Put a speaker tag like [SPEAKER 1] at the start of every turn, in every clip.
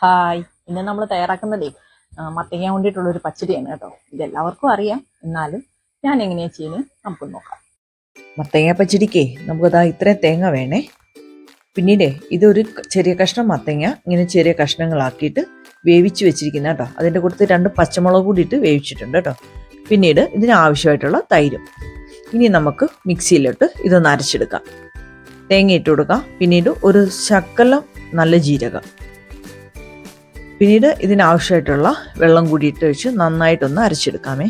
[SPEAKER 1] Hi. ഇന്ന് നമ്മൾ തയ്യാറാക്കുന്നതേ മത്തയ്ക്കാൻ കൊണ്ടിട്ടുള്ള ഒരു പച്ചടിയാണ് കേട്ടോ. ഇതെല്ലാവർക്കും അറിയാം. എന്നാലും ഞാൻ എങ്ങനെയാ ചെയ്യുന്നത് നമുക്ക് നോക്കാം.
[SPEAKER 2] മത്തങ്ങ പച്ചടിക്കേ നമുക്കതാ ഇത്രയും തേങ്ങ വേണേ. പിന്നീട് ഇതൊരു ചെറിയ കഷ്ണം മത്തങ്ങ ഇങ്ങനെ ചെറിയ കഷ്ണങ്ങളാക്കിയിട്ട് വേവിച്ച് വെച്ചിരിക്കുന്ന കേട്ടോ. അതിന്റെ കൂട്ടത്തിൽ രണ്ട് പച്ചമുളക് കൂടി ഇട്ട് വേവിച്ചിട്ടുണ്ട് കേട്ടോ. പിന്നീട് ഇതിന് ആവശ്യമായിട്ടുള്ള തൈരും. ഇനി നമുക്ക് മിക്സിയിലിട്ട് ഇതൊന്ന് അരച്ചെടുക്കാം. തേങ്ങ ഇട്ട് കൊടുക്കാം. പിന്നീട് ഒരു ശക്കലം നല്ല ജീരകം. പിന്നീട് ഇതിനാവശ്യമായിട്ടുള്ള വെള്ളം കൂടിയിട്ട് വെച്ച് നന്നായിട്ടൊന്ന് അരച്ചെടുക്കാമേ.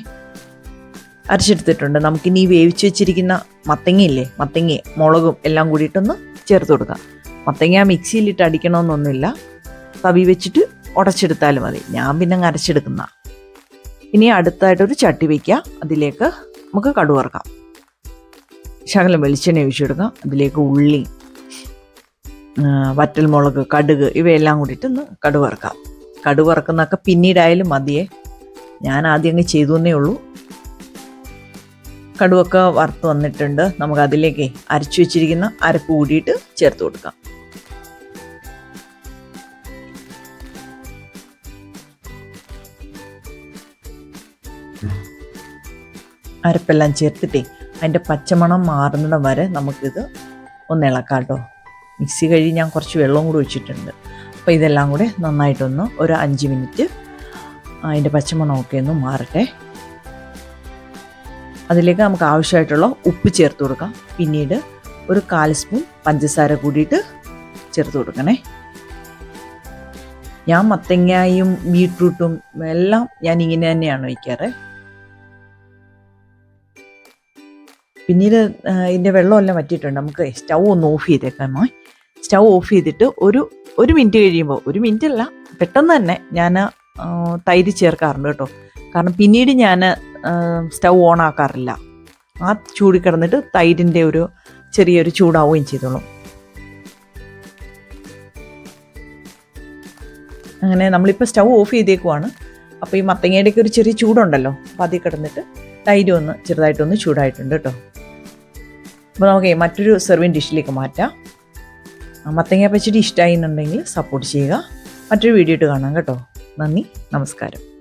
[SPEAKER 2] അരച്ചെടുത്തിട്ടുണ്ട്. നമുക്കിനി വേവിച്ച് വെച്ചിരിക്കുന്ന മത്തങ്ങയില്ലേ? മത്തങ്ങ മുളകും എല്ലാം കൂടിയിട്ടൊന്ന് ചേർത്ത് കൊടുക്കാം. മത്തങ്ങ മിക്സിയിലിട്ട് അടിക്കണമെന്നൊന്നുമില്ല. തവി വെച്ചിട്ട് ഉടച്ചെടുത്താലും മതി. ഞാൻ പിന്നെ അങ്ങ് അരച്ചെടുക്കുന്ന. ഇനി അടുത്തായിട്ടൊരു ചട്ടി വയ്ക്കുക അതിലേക്ക് നമുക്ക് കടുവറക്കാം. ശകലം വെളിച്ചെണ്ണ ഒഴിച്ചെടുക്കാം അതിലേക്ക് ഉള്ളി വറ്റൽമുളക് കടുക് ഇവയെല്ലാം കൂടിയിട്ട് ഒന്ന് കടുക് വറക്കുന്നതൊക്കെ പിന്നീടായാലും മതിയേ. ഞാൻ ആദ്യം അങ്ങ് ചെയ്തു എന്നേ ഉള്ളൂ. കടുവൊക്കെ വറുത്ത് വന്നിട്ടുണ്ട്. നമുക്ക് അതിലേക്ക് അരച്ചു വെച്ചിരിക്കുന്ന അരപ്പ് കൂടിയിട്ട് ചേർത്ത് കൊടുക്കാം. അരപ്പെല്ലാം ചേർത്തിട്ടേ അതിന്റെ പച്ചമണം മാറുന്നിടം വരെ നമുക്കിത് ഒന്ന് ഇളക്കാം കേട്ടോ. മിക്സി കഴിഞ്ഞ് ഞാൻ കുറച്ച് വെള്ളവും കൂടി ഒഴിച്ചിട്ടുണ്ട്. അപ്പോൾ ഇതെല്ലാം കൂടെ നന്നായിട്ടൊന്ന് ഒരു അഞ്ച് മിനിറ്റ് അതിന്റെ പച്ചമണമൊക്കെ ഒന്ന് മാറട്ടെ. അതിലേക്ക് നമുക്ക് ആവശ്യമായിട്ടുള്ള ഉപ്പ് ചേർത്ത് കൊടുക്കാം. പിന്നീട് ഒരു കാൽ സ്പൂൺ പഞ്ചസാര കൂടിയിട്ട് ചേർത്ത് കൊടുക്കണേ. ഞാൻ മത്തങ്ങയും ബീട്രൂട്ടും എല്ലാം ഞാൻ ഇങ്ങനെ തന്നെയാണ് വയ്ക്കാറ് പിന്നീട് ഇതിന്റെ വെള്ളമെല്ലാം വറ്റിയിട്ടുണ്ട്. നമുക്ക് സ്റ്റൗ ഒന്ന് ഓഫ് ചെയ്തേക്കാമോ. സ്റ്റൗ ഓഫ് ചെയ്തിട്ട് ഒരു ഒരു മിനിറ്റ് കഴിയുമ്പോൾ ഒരു മിനിറ്റ് അല്ല പെട്ടെന്ന് തന്നെ ഞാൻ തൈര് ചേർക്കാറുണ്ട് കേട്ടോ. കാരണം പിന്നീട് ഞാൻ സ്റ്റൗ ഓൺ ആക്കാറില്ല. ആ ചൂടി കിടന്നിട്ട് തൈരിന്റെ ഒരു ചെറിയൊരു ചൂടാവുകയും ചെയ്തോളും. അങ്ങനെ നമ്മളിപ്പോൾ സ്റ്റൗ ഓഫ് ചെയ്തേക്കുവാണ്. അപ്പോൾ ഈ മത്തങ്ങയുടെയൊക്കെ ഒരു ചെറിയ ചൂടുണ്ടല്ലോ. അപ്പോൾ അതിൽ കിടന്നിട്ട് തൈര് ഒന്ന് ചെറുതായിട്ടൊന്ന് ചൂടായിട്ടുണ്ട് കേട്ടോ. അപ്പോൾ നമുക്ക് മറ്റൊരു സെർവിങ് ഡിഷിലേക്ക് മാറ്റാം. മത്തങ്ങ പച്ചടി ഇഷ്ടമായി എന്നുണ്ടെങ്കിൽ സപ്പോർട്ട് ചെയ്യുക. മറ്റൊരു വീഡിയോ ഇട്ട് കാണാം കേട്ടോ. നന്ദി നമസ്കാരം.